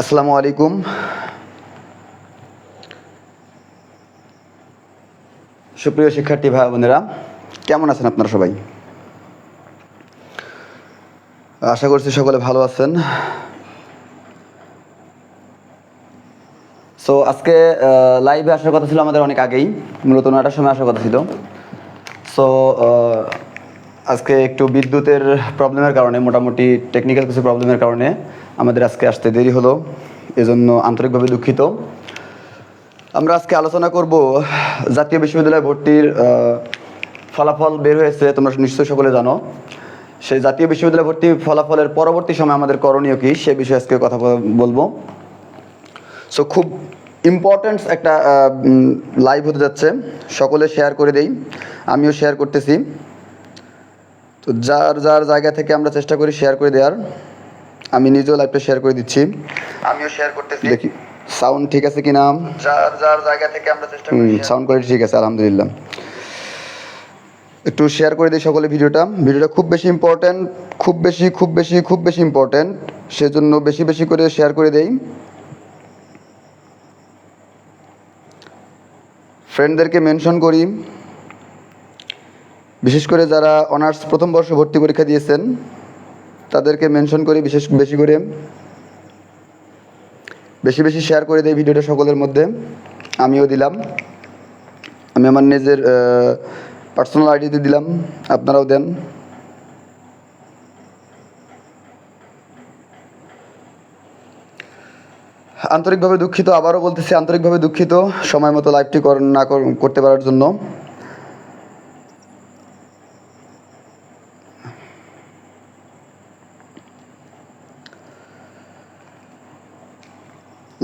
আসসালামু আলাইকুম। সুপ্রিয় শিক্ষার্থী ভাই বোনেরা, কেমন আছেন আপনারা সবাই? আশা করছি সকলে ভালো আছেন। সো আজকে লাইভে আসার কথা ছিল আমাদের অনেক আগেই, মূলত নয়টার সময় আসার কথা ছিল। সো আজকে একটু বিদ্যুতের প্রবলেমের কারণে, মোটামুটি টেকনিক্যাল কিছু প্রবলেমের কারণে আমাদের আজকে আসতে দেরি হলো, এজন্য আন্তরিকভাবে দুঃখিত। আমরা আজকে আলোচনা করব জাতীয় বিশ্ববিদ্যালয় ভর্তির ফলাফল বের হয়েছে, তোমরা নিশ্চয়ই সকলে জানো। সেই জাতীয় বিশ্ববিদ্যালয় ভর্তি ফলাফলের পরবর্তী সময় আমাদের করণীয় কী, সে বিষয়ে আজকে কথা বল- বলব। সো খুব ইম্পর্ট্যান্ট একটা লাইভ হতে যাচ্ছে। সকলে শেয়ার করে দেই। আমিও শেয়ার করতেছি। তো যার যার জায়গা থেকে আমরা চেষ্টা করি শেয়ার করে দেওয়ার আমি নিজেও লাইভটা শেয়ার করে দিচ্ছি। আমিও শেয়ার করতেছি। দেখি সাউন্ড ঠিক আছে কি না যার যার জায়গা থেকে আমরা চেষ্টা করি সাউন্ড কোয়ালিটি ঠিক আছে আলহামদুলিল্লাহ। একটু শেয়ার করে দিই সকলে ভিডিওটা। ভিডিওটা খুব বেশি ইম্পর্ট্যান্ট খুব বেশি খুব বেশি খুব বেশি ইম্পর্ট্যান্ট সেজন্য বেশি বেশি করে শেয়ার করে দেই। ফ্রেন্ডদেরকে মেনশন করি। বিশেষ করে যারা অনার্স প্রথম বর্ষ ভর্তি পরীক্ষা দিয়েছেন, তাদেরকে মেনশন করি বিশেষ, বেশি করে। বেশি বেশি শেয়ার করে দেয় ভিডিওটা সকলের মধ্যে। আমিও দিলাম। আমি আমার নিজের পার্সোনাল আইডিতে দিলাম। আপনারাও দেন। আন্তরিকভাবে দুঃখিত, আবারও বলতেছি, আন্তরিকভাবে দুঃখিত। সময় মতো লাইভটি না কর- করতে পারার জন্য।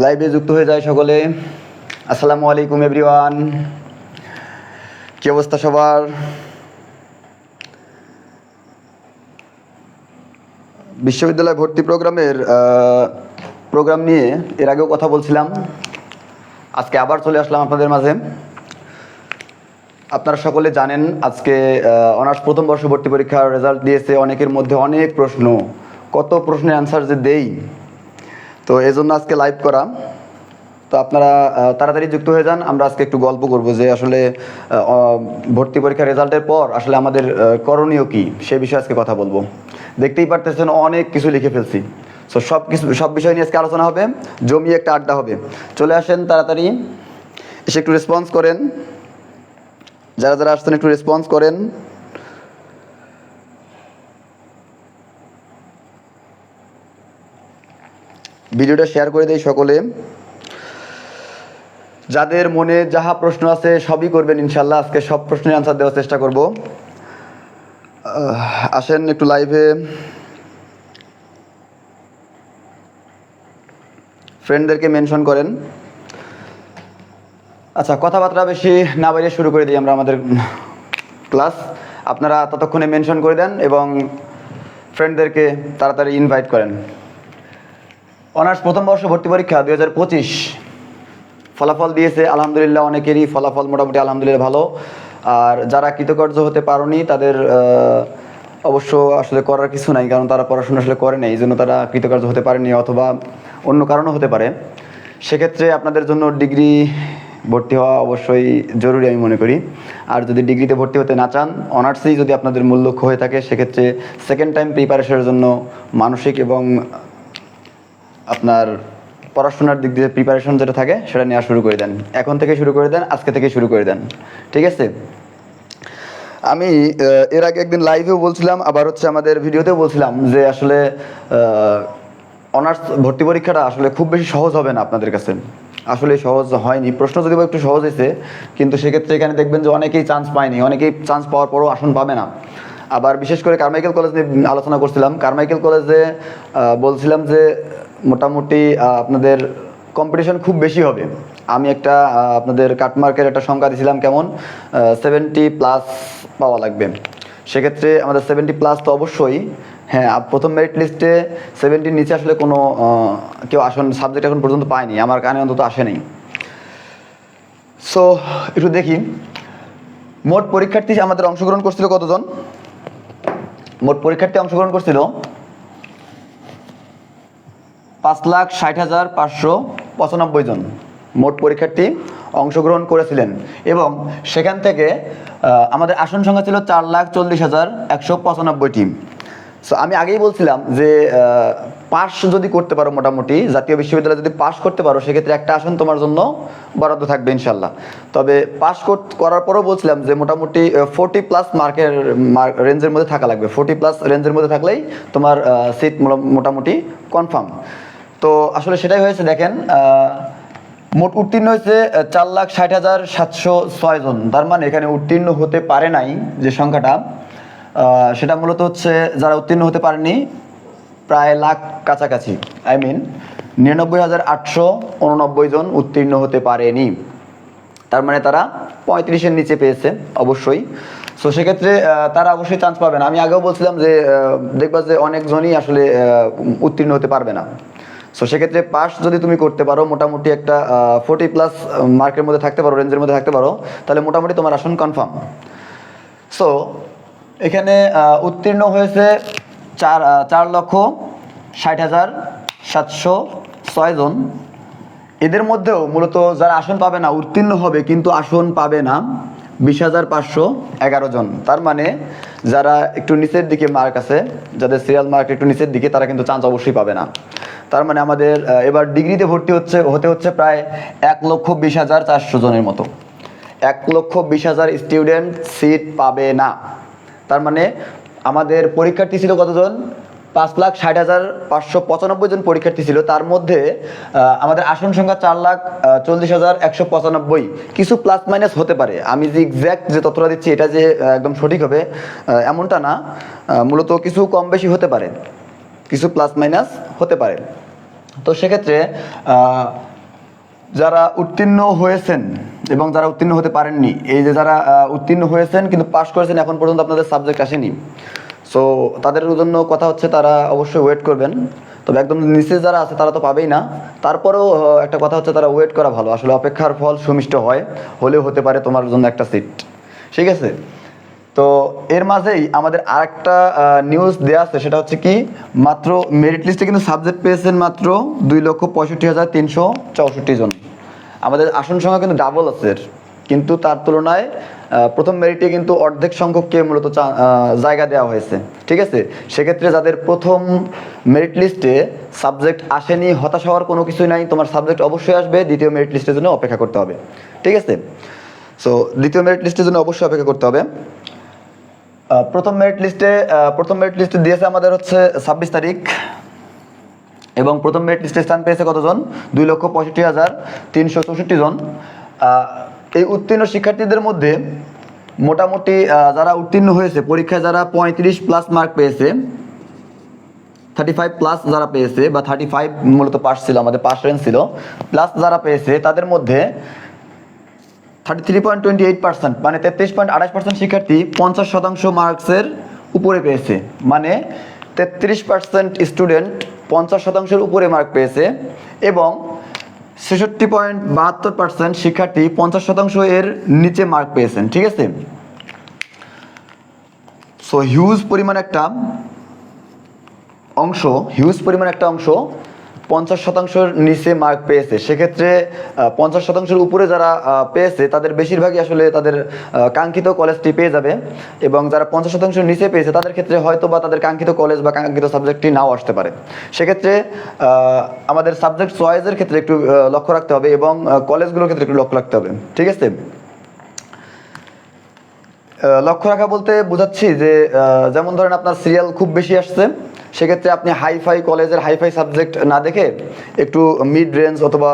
লাইভে যুক্ত হয়ে যায় সকলে। আসসালামু আলাইকুম এভরিওয়ান কি অবস্থা সবার? বিশ্ববিদ্যালয় ভর্তি প্রোগ্রামের প্রোগ্রাম নিয়ে এর আগেও কথা বলছিলাম। আজকে আবার চলে আসলাম আপনাদের মাঝে। আপনারা সকলে জানেন আজকে অনার্স প্রথম বর্ষ ভর্তি পরীক্ষার রেজাল্ট দিয়েছে। অনেকের মধ্যে অনেক প্রশ্ন, কত প্রশ্নের অ্যান্সার যে দেই? তো এই জন্য আজকে লাইভ করা। তো আপনারা তাড়াতাড়ি যুক্ত হয়ে যান, আমরা আজকে একটু গল্প করব যে আসলে ভর্তি পরীক্ষার রেজাল্টের পর আসলে আমাদের করণীয় কি, সে বিষয়ে আজকে কথা বলব। দেখতেই পারতেছেন, অনেক কিছু লিখে ফেলছি। সো সব কিছু, সব বিষয় নিয়ে আজকে আলোচনা হবে জমিয়ে একটা আড্ডা হবে। চলে আসেন তাড়াতাড়ি, এসে একটু রেসপন্স করেন। যারা যারা আসছেন একটু রেসপন্স করেন। ভিডিওটা শেয়ার করে দেই সকলে। যাদের মনে যাহা প্রশ্ন আছে সবই করবেন ইনশাল্লাহ। আজকে সব প্রশ্নের আনসার দেওয়ার চেষ্টা করব। আসেন একটু লাইভে ফ্রেন্ডদেরকে মেনশন করেন। আচ্ছা কথাবার্তা বেশি না বাইরে শুরু করে দিই আমরা আমাদের ক্লাস আপনারা ততক্ষণে মেনশন করে দেন এবং ফ্রেন্ডদেরকে তাড়াতাড়ি ইনভাইট করেন। অনার্স প্রথম বর্ষ ভর্তি পরীক্ষা দুই হাজার পঁচিশ। ফলাফল দিয়েছে আলহামদুলিল্লাহ অনেকেরই, ফলাফল মোটামুটি আলহামদুলিল্লাহ ভালো। আর যারা কৃতকার্য হতে পারেনি, তাদের অবশ্য আসলে করার কিছু নাই, কারণ তারা পড়াশোনা আসলে করে নাই এই জন্য তারা কৃতকার্য হতে পারেনি অথবা অন্য কারণও হতে পারে। সেক্ষেত্রে আপনাদের জন্য ডিগ্রি ভর্তি হওয়া অবশ্যই জরুরি আমি মনে করি। আর যদি ডিগ্রিতে ভর্তি হতে না চান, অনার্সেই যদি আপনাদের মূল লক্ষ্য হয়ে থাকে, সেক্ষেত্রে সেকেন্ড টাইম প্রিপারেশনের জন্য মানসিক এবং আপনার পড়াশোনার দিক দিয়ে প্রিপারেশন যেটা থাকে, সেটা নেওয়া শুরু করে দেন। এখন থেকে শুরু করে দেন, আজকে থেকে শুরু করে দেন। ঠিক আছে? আমি এর আগে একদিন লাইভেও বলছিলাম, আবার হচ্ছে আমাদের ভিডিওতেও বলছিলাম যে আসলে অনার্স ভর্তি পরীক্ষাটা আসলে খুব বেশি সহজ হবে না আপনাদের কাছে। আসলে সহজ হয়নি। প্রশ্ন যদি একটু সহজ হয়েছে কিন্তু সেক্ষেত্রে এখানে দেখবেন যে অনেকেই চান্স পায়নি, অনেকেই চান্স পাওয়ার পরও আসন পাবে না। আবার বিশেষ করে কারমাইকেল কলেজ নিয়ে আলোচনা করছিলাম। কারমাইকেল কলেজে বলছিলাম যে মোটামুটি আপনাদের কম্পিটিশন খুব বেশি হবে। আমি একটা আপনাদের কাটমার্কের একটা সংখ্যা দিয়েছিলাম কেমন? সেভেন্টি প্লাস পাওয়া লাগবে। সেক্ষেত্রে আমাদের সেভেন্টি প্লাস তো অবশ্যই। হ্যাঁ প্রথম মেরিট লিস্টে সেভেন্টির নিচে আসলে কোনো কেউ আসন সাবজেক্ট এখন পর্যন্ত পায়নি। আমার কানে অন্তত আসেনি। সো একটু দেখি। মোট পরীক্ষার্থী আমাদের অংশগ্রহণ করছিল কতজন? মোট পরীক্ষার্থী অংশগ্রহণ করছিল পাঁচ লাখ ষাট হাজার পাঁচশো পঁচানব্বই জন মোট পরীক্ষার্থী অংশগ্রহণ করেছিলেন। এবং সেখান থেকে আমাদের আসন সংখ্যা ছিল চার লাখ চল্লিশ হাজার একশো পঁচানব্বইটি। সো আমি আগেই বলছিলাম যে পাস যদি করতে পারো মোটামুটি, জাতীয় বিশ্ববিদ্যালয়ে যদি পাস করতে পারো, সেক্ষেত্রে একটা আসন তোমার জন্য বরাদ্দ থাকবে ইনশাল্লাহ তবে পাস করার পরও বলছিলাম যে, মোটামুটি ফোর্টি প্লাস মার্কের রেঞ্জের মধ্যে থাকা লাগবে। ফোর্টি প্লাস রেঞ্জের মধ্যে থাকলেই তোমার সিট মোটামুটি কনফার্ম তো আসলে সেটাই হয়েছে, দেখেন মোট উত্তীর্ণ হয়েছে চার লাখ ষাট হাজার সাতশো ছয় জন। তার মানে এখানে উত্তীর্ণ হতে পারে নাই যে সংখ্যাটা। সেটা মূলত হচ্ছে যারা উত্তীর্ণ হতে পারেনি, প্রায় লাখ কাছাকাছি। আই মিন, নিরানব্বই হাজার আটশো উননব্বই জন উত্তীর্ণ হতে পারেনি। তার মানে তারা পঁয়ত্রিশের নিচে পেয়েছে, অবশ্যই। সো সেক্ষেত্রে তারা অবশ্যই চান্স পাবে না। আমি আগেও বলছিলাম যে দেখবা যে অনেকজনই আসলে উত্তীর্ণ হতে পারবে না। সো সেক্ষেত্রে পাস যদি তুমি করতে পারো, মোটামুটি একটা ফোর্টি প্লাস মার্কের মধ্যে থাকতে পারো রেঞ্জের মধ্যে থাকতে পারো, তাহলে মোটামুটি তোমার আসন কনফার্ম সো এখানে উত্তীর্ণ হয়েছে চার চার লক্ষ ষাট হাজার সাতশো ছয় জন। এদের মধ্যেও মূলত যারা আসন পাবে না, উত্তীর্ণ হবে, কিন্তু আসন পাবে না, বিশ হাজার পাঁচশো এগারো জন। তার মানে যারা একটু নিচের দিকে মার্ক আছে, যাদের সিরিয়াল মার্ক একটু নিচের দিকে, তারা কিন্তু চান্স অবশ্যই পাবে না। তার মানে আমাদের এবার ডিগ্রিতে ভর্তি হচ্ছে, হতে হচ্ছে প্রায় এক লক্ষ বিশ হাজার চারশো জনের মতো। এক লক্ষ বিশ হাজার স্টুডেন্ট সিট পাবে না। তার মানে আমাদের পরীক্ষার্থী ছিল কতজন? পাঁচ লাখ ষাট হাজার পাঁচশো পঁচানব্বই জন পরীক্ষার্থী ছিল। তার মধ্যে আমাদের আসন সংখ্যা চার লাখ চল্লিশ হাজার একশো পঁচানব্বই। কিছু প্লাস মাইনাস হতে পারে। আমি যে এক্স্যাক্ট যে তথ্যটা দিচ্ছি, এটা যে একদম সঠিক হবে এমনটা না। মূলত কিছু কম বেশি হতে পারে। কিছু প্লাস মাইনাস হতে পারে। তো সেক্ষেত্রে যারা উত্তীর্ণ হয়েছেন এবং যারা উত্তীর্ণ হতে পারেননি, এই যে যারা উত্তীর্ণ হয়েছেন কিন্তু পাশ করেছেন, এখন পর্যন্ত আপনাদের সাবজেক্ট আসেনি। সো তাদের জন্য কথা হচ্ছে তারা অবশ্যই ওয়েট করবেন। তবে একদম নিচে যারা আছে, তারা তো পাবেই না। তারপরেও একটা কথা হচ্ছে তারা ওয়েট করা ভালো। আসলে অপেক্ষার ফল সুমিষ্ট হয়। হলেও হতে পারে তোমার জন্য একটা সিট ঠিক আছে? তো এর মাঝেই আমাদের আরেকটা নিউজ দেওয়া আছে, সেটা হচ্ছে কি, মাত্র মেরিট লিস্টে কিন্তু সাবজেক্ট পেয়েছেন মাত্র দুই লক্ষ পঁয়ষট্টি হাজার তিনশো চৌষট্টি জন। আমাদের আসন সংখ্যা কিন্তু ডাবল আছে কিন্তু তার তুলনায় প্রথম মেরিটে কিন্তু অর্ধেক সংখ্যককে মূলত জায়গা দেওয়া হয়েছে। ঠিক আছে? সেক্ষেত্রে যাদের প্রথম মেরিট লিস্টে সাবজেক্ট আসেনি, হতাশ হওয়ার কোনো কিছুই নাই, তোমার সাবজেক্ট অবশ্যই আসবে, দ্বিতীয় মেরিট লিস্টের জন্য অপেক্ষা করতে হবে। ঠিক আছে? সো দ্বিতীয় মেরিট লিস্টের জন্য অবশ্যই অপেক্ষা করতে হবে। প্রথম মেরিট লিস্টে প্রথম মেরিট লিস্টে দিয়েছে আমাদের হচ্ছে ছাব্বিশ তারিখ। এবং প্রথম মেরিট লিস্টে স্থান পেয়েছে কতজন? দুই লক্ষ পঁয়ষট্টি হাজার তিনশো চৌষট্টি জন। এই উত্তীর্ণ শিক্ষার্থীদের মধ্যে মোটামুটি যারা উত্তীর্ণ হয়েছে, পরীক্ষায় যারা পঁয়ত্রিশ প্লাস মার্ক পেয়েছে থার্টি ফাইভ প্লাস যারা পেয়েছে, বা থার্টি ফাইভ মূলত পাস ছিল, আমাদের পাস রেঞ্জ ছিল প্লাস যারা পেয়েছে, তাদের মধ্যে thirty three point twenty eight percent মানে তেত্রিশ পয়েন্ট আঠাশ পার্সেন্ট শিক্ষার্থী পঞ্চাশ শতাংশ মার্কসের উপরে পেয়েছে। মানে তেত্রিশ পার্সেন্ট স্টুডেন্ট পঞ্চাশ শতাংশের উপরে মার্ক পেয়েছে এবং ছেষট্টি পয়েন্ট বাহাত্তর পার্সেন্ট শিক্ষার্থী পঞ্চাশ শতাংশ এর নিচে মার্ক পেয়েছেন, ঠিক আছে? সো হিউজ পরিমাণ একটা অংশ হিউজ পরিমাণ একটা অংশ পঞ্চাশ শতাংশের নিচে মার্ক পেয়েছে। সেক্ষেত্রে পঞ্চাশ শতাংশের উপরে যারা পেয়েছে, তাদের বেশিরভাগই আসলে তাদের কাঙ্ক্ষিত কলেজটি পেয়ে যাবে। এবং যারা পঞ্চাশ শতাংশের নিচে পেয়েছে, তাদের ক্ষেত্রে হয়তো বা তাদের কাঙ্ক্ষিত কলেজ বা কাঙ্ক্ষিত সাবজেক্টটি নাও আসতে পারে। সেক্ষেত্রে আমাদের সাবজেক্ট চয়েসের ক্ষেত্রে একটু লক্ষ্য রাখতে হবে এবং কলেজগুলোর ক্ষেত্রে একটু লক্ষ্য রাখতে হবে। ঠিক আছে? লক্ষ্য রাখা বলতে বোঝাচ্ছি যে যেমন ধরেন আপনার সিরিয়াল খুব বেশি আসছে সেক্ষেত্রে আপনি হাইফাই কলেজের হাইফাই সাবজেক্ট না দেখে একটু মিড রেঞ্জ অথবা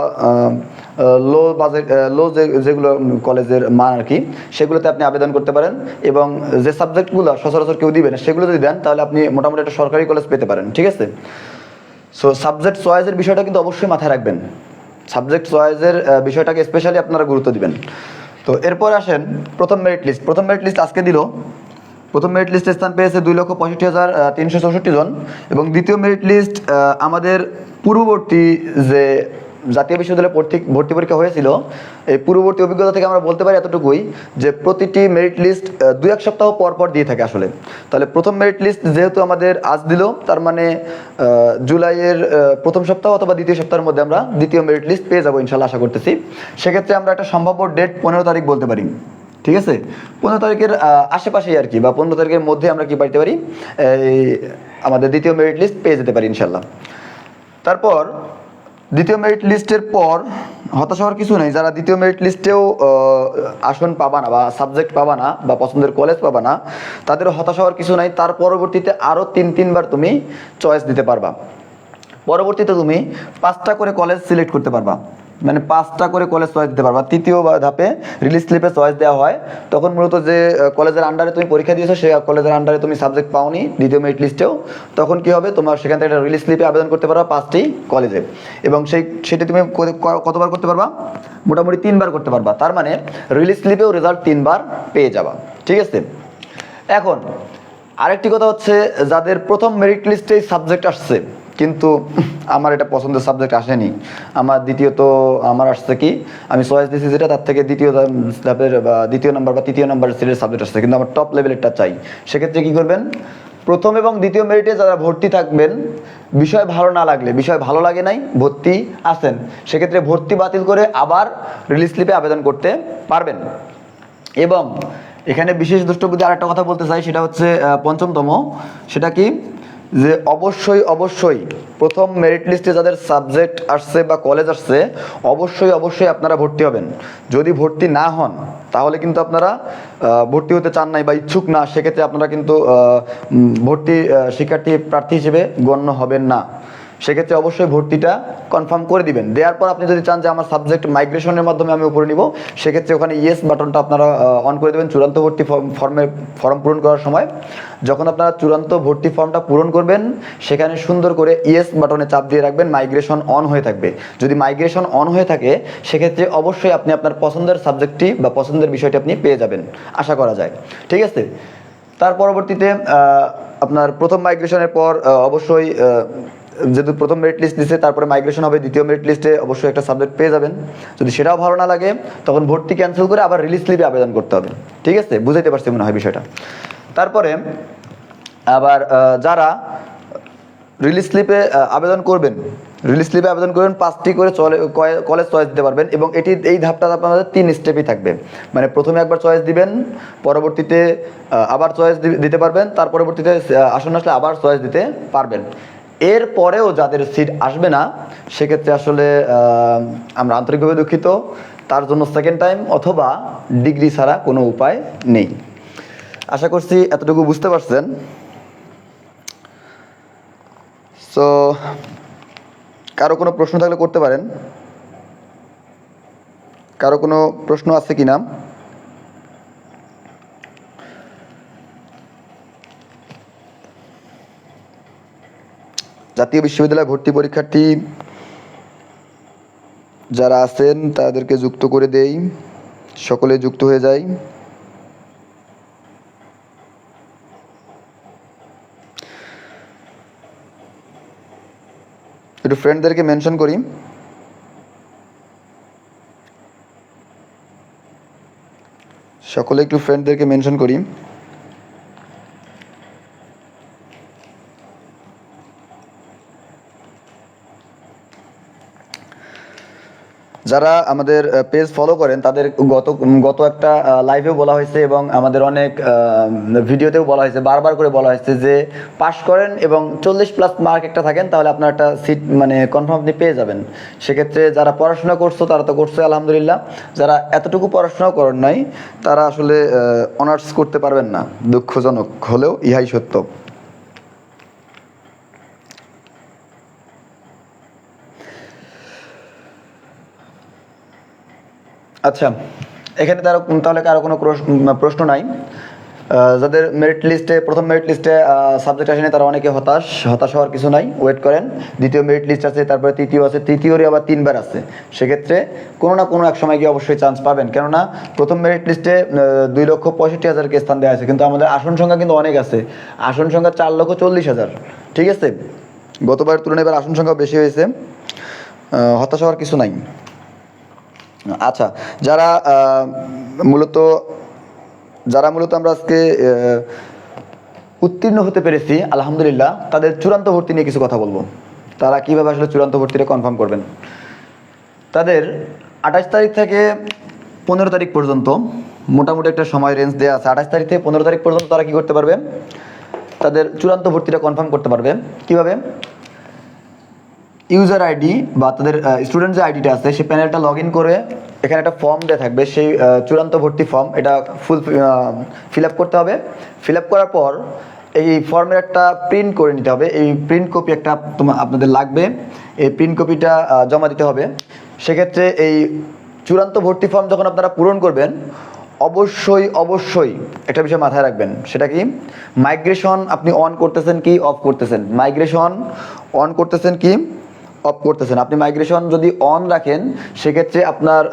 লো বাজেট লো যে, যেগুলো কলেজের মান আর কি, সেগুলোতে আপনি আবেদন করতে পারেন এবং যে সাবজেক্টগুলো সচরাচর কেউ দিবেন সেগুলো যদি দেন তাহলে আপনি মোটামুটি একটা সরকারি কলেজ পেতে পারেন, ঠিক আছে? সো সাবজেক্ট চয়েসের বিষয়টা কিন্তু অবশ্যই মাথায় রাখবেন। সাবজেক্ট চয়েসের বিষয়টাকে স্পেশালি আপনারা গুরুত্ব দিবেন। তো এরপর আসেন প্রথম মেরিট লিস্ট প্রথম মেরিট লিস্ট আজকে দিল প্রথম মেরিট লিস্টে স্থান পেয়েছে দুই লক্ষ পঁয়ষট্টি হাজার তিনশো চৌষট্টি জন এবং দ্বিতীয় মেরিট লিস্ট আমাদের পূর্ববর্তী যে জাতীয় বিশ্ববিদ্যালয়ে ভর্তি ভর্তি পরীক্ষা হয়েছিল, এই পূর্ববর্তী অভিজ্ঞতা থেকে আমরা বলতে পারি এতটুকুই যে প্রতিটি মেরিট লিস্ট দুই এক সপ্তাহ পর পর দিয়ে থাকে আসলে। তাহলে প্রথম মেরিট লিস্ট যেহেতু আমাদের আজ দিল, তার মানে জুলাইয়ের প্রথম সপ্তাহ অথবা দ্বিতীয় সপ্তাহের মধ্যে আমরা দ্বিতীয় মেরিট লিস্ট পেয়ে যাব ইনশাল্লাহ আশা করতেছি। সেক্ষেত্রে আমরা একটা সম্ভাব্য ডেট পনেরো তারিখ বলতে পারি। ঠিক আছে? পনেরো তারিখের আশেপাশেই আর কি, বা পনেরো তারিখের মধ্যে আমরা কি পাইতে পারি? এই আমাদের দ্বিতীয় মেরিট লিস্ট পেয়ে যেতে পারি ইনশাল্লাহ তারপর, দ্বিতীয় মেরিট লিস্টের পর, হতাশ হওয়ার কিছু নেই, যারা দ্বিতীয় মেরিট লিস্টেও আসন পাবা না, বা সাবজেক্ট পাবা না, বা পছন্দের কলেজ পাবা না তাদের হতাশ হওয়ার কিছু নাই, তার পরবর্তীতে আরও তিন, তিনবার তুমি চয়েস দিতে পারবা। পরবর্তীতে তুমি পাঁচটা করে কলেজ সিলেক্ট করতে পারবা। মানে পাঁচটা করে কলেজ চয়েস দিতে পারবা। তৃতীয় ধাপে রিলিজ স্লিপে চয়েস দেওয়া হয়। তখন মূলত যে কলেজের আন্ডারে তুমি পরীক্ষা দিয়েছ, সেই কলেজের আন্ডারে তুমি সাবজেক্ট পাওনি দ্বিতীয় মেরিট লিস্টেও তখন কি হবে? তোমার সেখান থেকে একটা রিলিজ স্লিপে আবেদন করতে পারবা পাঁচটি কলেজে। এবং সেই, সেটা তুমি কতবার করতে পারবা? মোটামুটি তিনবার করতে পারবা। তার মানে রিলিজ স্লিপেও রেজাল্ট তিনবার পেয়ে যাবা। ঠিক আছে? এখন আরেকটি কথা হচ্ছে, যাদের প্রথম মেরিট লিস্টেই সাবজেক্ট আসছে কিন্তু আমার এটা পছন্দের সাবজেক্ট আসেনি। আমার দ্বিতীয়ত, আমার আসছে কি, আমি চয়েস দিয়েছি যেটা, তার থেকে দ্বিতীয় বা দ্বিতীয় নাম্বার বা তৃতীয় নাম্বার সিটের সাবজেক্ট আসছে, কিন্তু আমার টপ লেভেলেরটা চাই। সেক্ষেত্রে কী করবেন? প্রথম এবং দ্বিতীয় মেরিটে যারা ভর্তি থাকবেন, বিষয় ভালো না লাগলে, বিষয় ভালো লাগে নাই, ভর্তি আসেন সেক্ষেত্রে ভর্তি বাতিল করে আবার রিলিজ স্লিপে আবেদন করতে পারবেন। এবং এখানে বিশেষ দ্রষ্টব্যতে আরেকটা কথা বলতে চাই, সেটা হচ্ছে পঞ্চমতম, সেটা কি? যে অবশ্যই অবশ্যই প্রথম মেরিট লিস্টে যাদের সাবজেক্ট আসছে বা কলেজ আসছে, অবশ্যই অবশ্যই আপনারা ভর্তি হবেন। যদি ভর্তি না হন, তাহলে কিন্তু আপনারা ভর্তি হতে চান নাই বা ইচ্ছুক না, সেক্ষেত্রে আপনারা কিন্তু ভর্তি শিক্ষার্থী প্রার্থী হিসেবে গণ্য হবেন না। সেক্ষেত্রে অবশ্যই ভর্তিটা কনফার্ম করে দিবেন। দেওয়ার পর আপনি যদি চান যে আমার সাবজেক্ট মাইগ্রেশনের মাধ্যমে আমি উপরে নিব, সেক্ষেত্রে ওখানে ইয়েস বাটনটা আপনারা অন করে দেবেন চূড়ান্ত ভর্তি ফর্মে ফর্ম পূরণ করার সময়। যখন আপনারা চূড়ান্ত ভর্তি ফর্মটা পূরণ করবেন, সেখানে সুন্দর করে ইয়েস বাটনে চাপ দিয়ে রাখবেন মাইগ্রেশন অন হয়ে থাকবে। যদি মাইগ্রেশন অন হয়ে থাকে, সেক্ষেত্রে অবশ্যই আপনি আপনার পছন্দের সাবজেক্টটি বা পছন্দের বিষয়টি আপনি পেয়ে যাবেন, আশা করা যায়। ঠিক আছে? তার পরবর্তীতে আপনার প্রথম মাইগ্রেশনের পর অবশ্যই যেহেতু প্রথম মেরিট লিস্ট দিচ্ছে তারপরে মাইগ্রেশন হবে দ্বিতীয় মেরিট লিস্টে অবশ্যই একটা সাবজেক্ট পেয়ে যাবেন। যদি সেটাও ভালো না লাগে তখন ভর্তি ক্যান্সেল করে আবার রিলিজ স্লিপে আবেদন করতে হবে। ঠিক আছে? বুঝাইতে পারছি মনে হয় বিষয়টা। তারপরে আবার যারা রিলিজ স্লিপে আবেদন করবেন রিলিজ স্লিপে আবেদন করবেন পাঁচটি করে কলেজ চয়েস দিতে পারবেন এবং এটি এই ধাপটা আপনাদের তিন স্টেপই থাকবে। মানে প্রথমে একবার চয়েস দিবেন পরবর্তীতে আবার চয়েস দিতে পারবেন তার পরবর্তীতে আহ, আসন আসলে আবার চয়েস দিতে পারবেন। এর পরেও যাদের সিট আসবে না, সেক্ষেত্রে আসলে আমরা আন্তরিকভাবে দুঃখিত। তার জন্য সেকেন্ড টাইম অথবা ডিগ্রি ছাড়া কোনো উপায় নেই। আশা করছি এতটুকু বুঝতে পারছেন। সো কারও কোনো প্রশ্ন থাকলে করতে পারেন। কারও কোনো প্রশ্ন আছে কি না জাতীয় বিশ্ববিদ্যালয় ভর্তি পরীক্ষার্থী যারা আছেন, তাদেরকে যুক্ত করে দেই। সকলে যুক্ত হয়ে যায় একটু ফ্রেন্ডদেরকে মেনশন করি। সকলে একটু ফ্রেন্ডদেরকে মেনশন করি। যারা আমাদের পেজ ফলো করেন, তাদের গত গত একটা লাইভেও বলা হয়েছে এবং আমাদের অনেক ভিডিওতেও বলা হয়েছে, বারবার করে বলা হয়েছে যে পাশ করেন এবং চল্লিশ প্লাস মার্ক একটা থাকেন, তাহলে আপনার একটা সিট মানে কনফার্ম আপনি পেয়ে যাবেন। সেক্ষেত্রে যারা পড়াশোনা করছ, তারা তো করছে, আলহামদুলিল্লাহ। যারা এতটুকু পড়াশোনাও করেন নাই, তারা আসলে অনার্স করতে পারবেন না, দুঃখজনক হলেও ইহাই সত্য। আচ্ছা এখানে তার তাহলে কারও কোনো প্রশ্ন নাই। যাদের মেরিট লিস্টে প্রথম মেরিট লিস্টে সাবজেক্ট আসেনি, তারা অনেকে হতাশ হতাশ হওয়ার কিছু নাই ওয়েট করেন। দ্বিতীয় মেরিট লিস্ট আছে, তারপরে তৃতীয় আছে, তৃতীয়রই আবার তিনবার আছে। সেক্ষেত্রে কোনো না কোনো এক সময় গিয়ে অবশ্যই চান্স পাবেন। কেননা প্রথম মেরিট লিস্টে দুই লক্ষ পঁয়ষট্টি হাজারকে স্থান দেওয়া আছে কিন্তু আমাদের আসন সংখ্যা কিন্তু অনেক আছে। আসন সংখ্যা চার লক্ষ চল্লিশ হাজার। ঠিক আছে? গতবার তুলনায় এবার আসন সংখ্যা বেশি হয়েছে। হতাশ হওয়ার কিছু নাই। আচ্ছা যারা মূলত যারা মূলত আমরা আজকে উত্তীর্ণ হতে পেরেছি, আলহামদুলিল্লাহ, তাদের চূড়ান্ত ভর্তি নিয়ে কিছু কথা বলব। তারা কীভাবে আসলে চূড়ান্ত ভর্তিটা কনফার্ম করবেন? তাদের আঠাশ তারিখ থেকে পনেরো তারিখ পর্যন্ত, মোটামুটি একটা সময় রেঞ্জ দেওয়া আছে। আঠাশ তারিখ থেকে পনেরো তারিখ পর্যন্ত তারা কি করতে পারবে? তাদের চূড়ান্ত ভর্তিটা কনফার্ম করতে পারবে। কীভাবে? ইউজার আইডি বা তাদের স্টুডেন্ট যে আইডিটা আছে সেই প্যানেলটা লগ ইন করে এখানে একটা ফর্ম দেওয়া থাকবে। সেই চূড়ান্ত ভর্তি ফর্ম এটা ফুল ফিল আপ করতে হবে। ফিল আপ করার পর এই ফর্মের একটা প্রিন্ট করে নিতে হবে। এই প্রিন্ট কপি একটা তোমার আপনাদের লাগবে। এই প্রিন্ট কপিটা জমা দিতে হবে। সেক্ষেত্রে এই চূড়ান্ত ভর্তি ফর্ম যখন আপনারা পূরণ করবেন, অবশ্যই অবশ্যই একটা বিষয় মাথায় রাখবেন। সেটা কি? মাইগ্রেশন আপনি অন করতেছেন কি অফ করতেছেন? মাইগ্রেশন অন করতেছেন কি? অফ করতেছেন। আপনি মাইগ্রেশন যদি অন রাখেন, সেক্ষেত্রে আপনার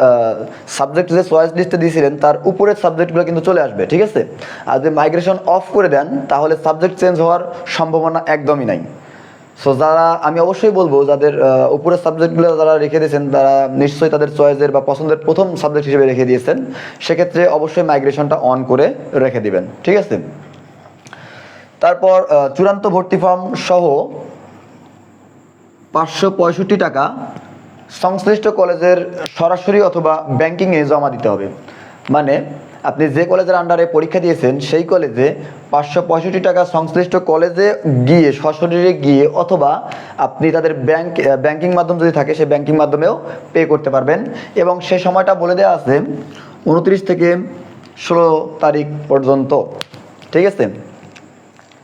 সাবজেক্ট যে চয়েস লিস্টে দিয়েছিলেন, তার উপরের সাবজেক্টগুলো কিন্তু চলে আসবে, ঠিক আছে? আর যদি মাইগ্রেশন অফ করে দেন, তাহলে সাবজেক্ট চেঞ্জ হওয়ার সম্ভাবনা একদমই নাই। সো যারা, আমি অবশ্যই বলব, যাদের উপরের সাবজেক্টগুলো যারা রেখে দিয়েছেন, তারা নিশ্চয়ই তাদের চয়েসের বা পছন্দের প্রথম সাবজেক্ট হিসেবে রেখে দিয়েছেন। সেক্ষেত্রে অবশ্যই মাইগ্রেশনটা অন করে রেখে দিবেন, ঠিক আছে? তারপর চূড়ান্ত ভর্তি ফর্ম সহ পাঁচশো পঁয়ষট্টি টাকা সংশ্লিষ্ট কলেজের সরাসরি অথবা ব্যাংকিংয়ে জমা দিতে হবে। মানে আপনি যে কলেজের আন্ডারে পরীক্ষা দিয়েছেন, সেই কলেজে পাঁচশো পঁয়ষট্টি টাকা সংশ্লিষ্ট কলেজে গিয়ে, সশরীরে গিয়ে অথবা আপনি তাদের ব্যাংক, ব্যাংকিং মাধ্যম যদি থাকে, সেই ব্যাংকিং মাধ্যমেও পে করতে পারবেন। এবং সে সময়টা বলে দেওয়া আছে উনত্রিশ থেকে ষোলো তারিখ পর্যন্ত। ঠিক আছে?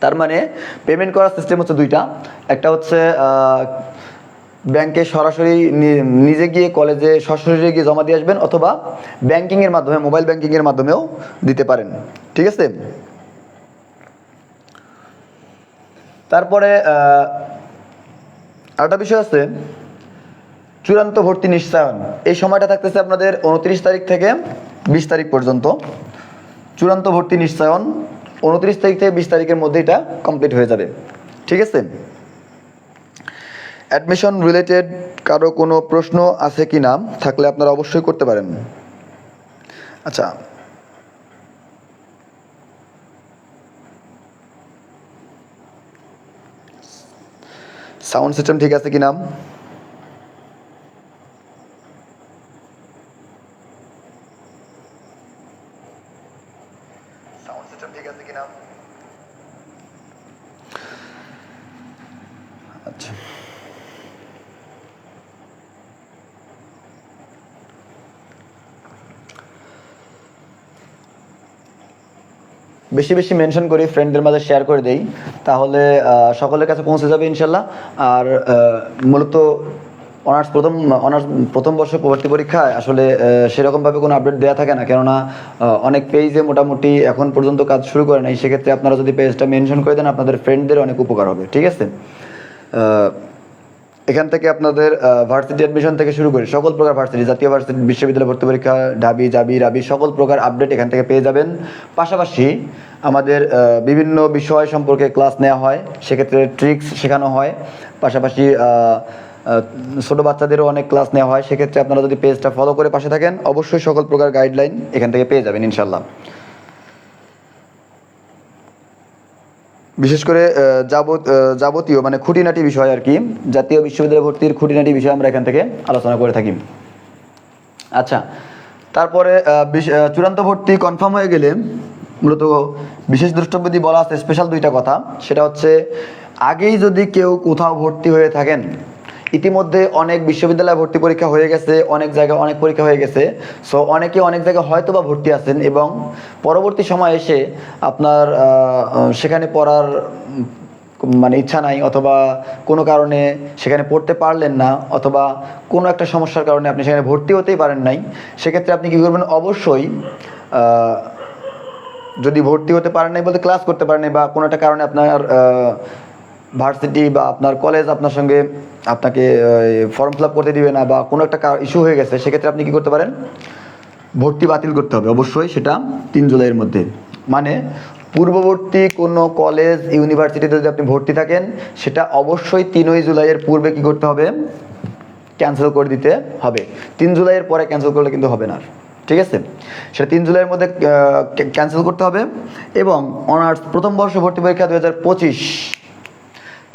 তার মানে পেমেন্ট করার সিস্টেম হচ্ছে দুইটা। একটা হচ্ছে ব্যাংকে সরাসরি নিজে গিয়ে কলেজে সরাসরি গিয়ে জমা দিয়ে আসবেন অথবা ব্যাংকিংয়ের মাধ্যমে, মোবাইল ব্যাংকিংয়ের মাধ্যমেও দিতে পারেন। ঠিক আছে? তারপরে আরেকটা বিষয় আছে। চূড়ান্ত ভর্তি নিশ্চয়ন। এই সময়টা থাকতেছে আপনাদের উনত্রিশ তারিখ থেকে বিশ তারিখ পর্যন্ত। চূড়ান্ত ভর্তি নিশ্চয়ন উনত্রিশ তারিখ থেকে বিশ তারিখের মধ্যে এটা কমপ্লিট হয়ে যাবে। ঠিক আছে? অ্যাডমিশন রিলেটেড কারও কোনো প্রশ্ন আছে কি না, থাকলে আপনারা অবশ্যই করতে পারেন। আচ্ছা। সাউন্ড সিস্টেম ঠিক আছে কি না? আচ্ছা। বেশি বেশি মেনশন করি ফ্রেন্ডদের মাঝে শেয়ার করে দেই, তাহলে সকলের কাছে পৌঁছে যাবে ইনশাল্লাহ। আর মূলত অনার্স প্রথম অনার্স প্রথম বর্ষ ভর্তি পরীক্ষায় আসলে সেরকমভাবে কোনো আপডেট দেওয়া থাকে না। কেননা অনেক পেজে মোটামুটি এখন পর্যন্ত কাজ শুরু করে নাই। সেক্ষেত্রে আপনারা যদি পেজটা মেনশন করে দেন, আপনাদের ফ্রেন্ডদের অনেক উপকার হবে। ঠিক আছে? এখান থেকে আপনাদের ভার্সিটি অ্যাডমিশন থেকে শুরু করে সকল প্রকার ভার্সিটি জাতীয় ভার্সিটি বিশ্ববিদ্যালয় ভর্তি পরীক্ষা ঢাবি জাবি রাবি সকল প্রকার আপডেট এখান থেকে পেয়ে যাবেন। পাশাপাশি আমাদের বিভিন্ন বিষয় সম্পর্কে ক্লাস নেওয়া হয় সেক্ষেত্রে ট্রিক্স শেখানো হয়। পাশাপাশি আহ, বাচ্চাদেরও অনেক ক্লাস নেওয়া হয়। সেক্ষেত্রে আপনারা যদি পেজটা ফলো করে পাশে থাকেন অবশ্যই সকল প্রকার গাইডলাইন এখান থেকে পেয়ে যাবেন ইনশাল্লাহ বিশেষ করে যাবত যাবতীয় মানে খুঁটিনাটি বিষয় আর কি, জাতীয় বিশ্ববিদ্যালয় ভর্তির খুঁটিনাটি বিষয় আমরা এখান থেকে আলোচনা করে থাকি। আচ্ছা তারপরে চূড়ান্ত ভর্তি কনফার্ম হয়ে গেলে মূলত বিশেষ দ্রষ্টব্য দিয়ে বলা আছে স্পেশাল দুইটা কথা। সেটা হচ্ছে, আগেই যদি কেউ কোথাও ভর্তি হয়ে থাকেন ইতিমধ্যে অনেক বিশ্ববিদ্যালয়ে ভর্তি পরীক্ষা হয়ে গেছে, অনেক জায়গায় অনেক পরীক্ষা হয়ে গেছে। সো অনেকে অনেক জায়গায় হয়তো বা ভর্তি আছেন এবং পরবর্তী সময় এসে আপনার সেখানে পড়ার মানে ইচ্ছা নাই অথবা কোনো কারণে সেখানে পড়তে পারলেন না অথবা কোনো একটা সমস্যার কারণে আপনি সেখানে ভর্তি হতেই পারেন নাই, সেক্ষেত্রে আপনি কী করবেন? অবশ্যই যদি ভর্তি হতে পারেন নাই বলতে ক্লাস করতে পারেন বা কোনো একটা কারণে আপনার ভার্সিটি বা আপনার কলেজ আপনার সঙ্গে আপনাকে ফর্ম ফিল করতে দিবে না বা কোনো একটা ইস্যু হয়ে গেছে, সেক্ষেত্রে আপনি কি করতে পারেন? ভর্তি বাতিল করতে হবে, অবশ্যই সেটা তিন জুলাইয়ের মধ্যে। মানে পূর্ববর্তী কোনো কলেজ ইউনিভার্সিটিতে যদি আপনি ভর্তি থাকেন, সেটা অবশ্যই তিনই জুলাইয়ের পূর্বে কি করতে হবে? ক্যান্সেল করে দিতে হবে। তিন জুলাইয়ের পরে ক্যান্সেল করলে কিন্তু হবে না ঠিক আছে? সেটা তিন জুলাইয়ের মধ্যে ক্যান্সেল করতে হবে এবং অনার্স প্রথম বর্ষ ভর্তি পরীক্ষা দু হাজার পঁচিশ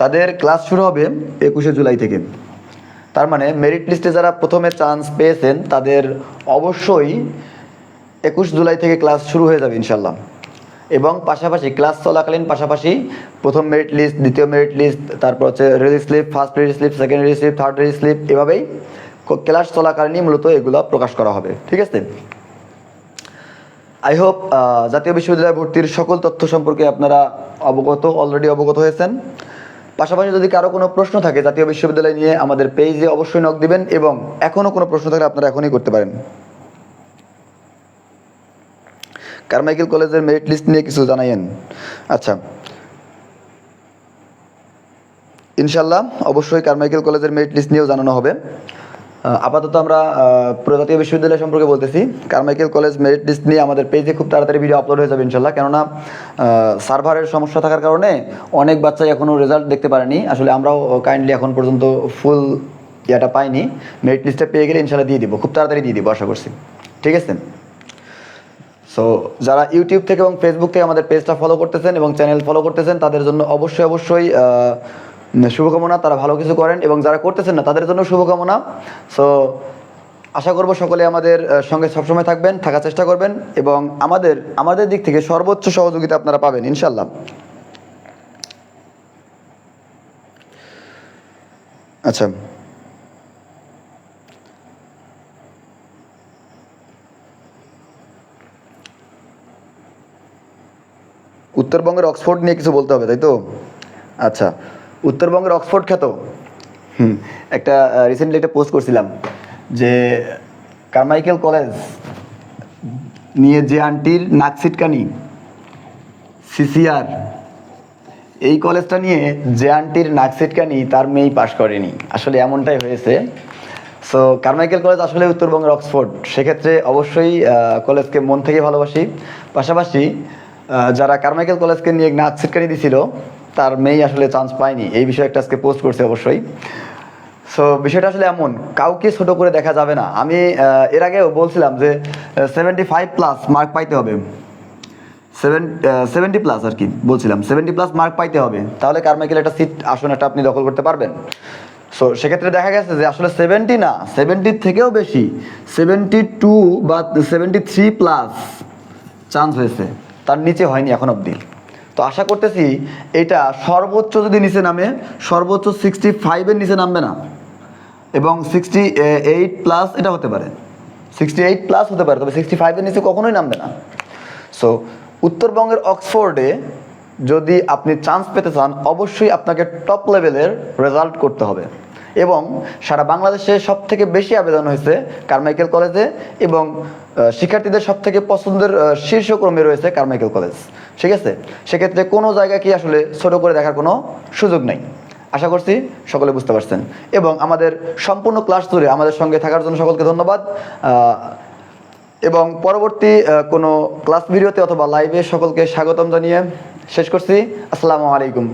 তাদের ক্লাস শুরু হবে একুশে জুলাই থেকে। তার মানে মেরিট লিস্টে যারা প্রথমে চান্স পেয়েছেন, তাদের অবশ্যই একুশ জুলাই থেকে ক্লাস শুরু হয়ে যাবে ইনশাল্লাহ এবং পাশাপাশি ক্লাস চলাকালীন পাশাপাশি প্রথম মেরিট লিস্ট দ্বিতীয় মেরিট লিস্ট তারপর হচ্ছে release slip first release slip second release slip third release slip এভাবেই ক্লাস চলাকালীনই মূলত এগুলো প্রকাশ করা হবে। ঠিক আছে? আই হোপ জাতীয় বিশ্ববিদ্যালয় ভর্তির সকল তথ্য সম্পর্কে আপনারা অবগত অলরেডি অবগত হয়েছেন। পাশাপাশি যদি কারও কোনো প্রশ্ন থাকে, জাতীয় বিশ্ববিদ্যালয় নিয়ে আমাদের পেজে অবশ্যই নক দিবেন এবং এখনও কোনো প্রশ্ন থাকলে আপনারা এখনই করতে পারেন। কারমাইকেল কলেজের মেরিট লিস্ট নিয়ে কিছু জানাইয়েন। আচ্ছা। ইনশাল্লাহ অবশ্যই কারমাইকেল কলেজের মেরিট লিস্ট নিয়েও জানানো হবে। আপাতত আমরা আহ, পুরো জাতীয় বিশ্ববিদ্যালয় সম্পর্কে বলতেছি। কারমাইকেল কলেজ মেরিট লিস্ট নিয়ে আমাদের পেজে খুব তাড়াতাড়ি ভিডিও আপলোড হয়ে যাবে ইনশাল্লাহ। কেননা সার্ভারের সমস্যা থাকার কারণে অনেক বাচ্চাই এখনও রেজাল্ট দেখতে পারেনি। আসলে আমরাও কাইন্ডলি এখন পর্যন্ত ফুল ইয়াটা পাইনি। মেরিট লিস্টটা পেয়ে গেলে ইনশাল্লাহ দিয়ে দিব। খুব তাড়াতাড়ি দিয়ে দিব আশা করছি। ঠিক আছে? সো যারা ইউটিউব থেকে এবং ফেসবুক থেকে আমাদের পেজটা ফলো করতেছেন এবং চ্যানেল ফলো করতেছেন তাদের জন্য অবশ্যই অবশ্যই শুভকামনা, তারা ভালো কিছু করেন এবং যারা করতেছেন না, তাদের জন্য শুভকামনা। সো আশা করব সকলে আমাদের সঙ্গে সবসময় থাকবেন, থাকার চেষ্টা করবেন এবং আমাদের আমাদের দিক থেকে সর্বোচ্চ সহযোগিতা আপনারা পাবেন ইনশাল্লাহ আচ্ছা। উত্তরবঙ্গের অক্সফোর্ড নিয়ে কিছু বলতে হবে, তাই তো? আচ্ছা। উত্তরবঙ্গের অক্সফোর্ড খ্যাত। হুম, একটা রিসেন্টলি একটা পোস্ট করছিলাম যে কারমাইকেল কলেজ নিয়ে যে আন্টির নাক সিটকানি সিসিআর এই কলেজটা নিয়ে যে আন্টির নাক সিটকানি তার মেয়েই পাশ করেনি। আসলে এমনটাই হয়েছে। সো কারমাইকেল কলেজ আসলে উত্তরবঙ্গের অক্সফোর্ড। সেক্ষেত্রে অবশ্যই কলেজকে মন থেকে ভালোবাসি। পাশাপাশি যারা কারমাইকেল কলেজকে নিয়ে নাচ সিটকানি দিছিল তার মেয়ে আসলে চান্স পায়নি। এই বিষয়ে একটা আজকে পোস্ট করছে অবশ্যই। সো বিষয়টা আসলে এমন, কাউকে ছোট করে দেখা যাবে না। আমি এর আগেও বলছিলাম যে সেভেন্টি ফাইভ প্লাস মার্ক পাইতে হবে। সেভেন সেভেন্টি প্লাস আর কি, বলছিলাম। সেভেন্টি প্লাস মার্ক পাইতে হবে। তাহলে কারমাইকেল একটা সিট আসন একটা আপনি দখল করতে পারবেন। সো সেক্ষেত্রে দেখা গেছে যে, আসলে সেভেন্টি না সেভেন্টির থেকেও বেশি। সেভেন্টি টু বা সেভেন্টি থ্রি প্লাস চান্স হয়েছে। তার নিচে হয়নি এখন অবধি। তো আশা করতেছি এটা সর্বোচ্চ যদি নিচে নামে, সর্বোচ্চ সিক্সটি ফাইভের নিচে নামবে না। এবং সিক্সটি এইট প্লাস এটা হতে পারে। সিক্সটি এইট প্লাস হতে পারে, তবে সিক্সটি ফাইভের নিচে কখনোই নামবে না। সো উত্তরবঙ্গের অক্সফোর্ডে যদি আপনি চান্স পেতে চান, অবশ্যই আপনাকে টপ লেভেলের রেজাল্ট করতে হবে। এবং সারা বাংলাদেশে সব থেকে বেশি আবেদন হয়েছে কারমাইকেল কলেজে এবং শিক্ষার্থীদের সব থেকে পছন্দের শীর্ষক্রমে রয়েছে কারমাইকেল কলেজ। ঠিক আছে? সেক্ষেত্রে কোনো জায়গাকে আসলে ছোট করে দেখার কোনো সুযোগ নেই। আশা করছি সকলে বুঝতে পারছেন। এবং আমাদের সম্পূর্ণ ক্লাস জুড়ে আমাদের সঙ্গে থাকার জন্য সকলকে ধন্যবাদ। এবং পরবর্তী কোনো ক্লাস ভিডিওতে অথবা লাইভে সকলকে স্বাগতম জানিয়ে শেষ করছি। আসসালামু আলাইকুম।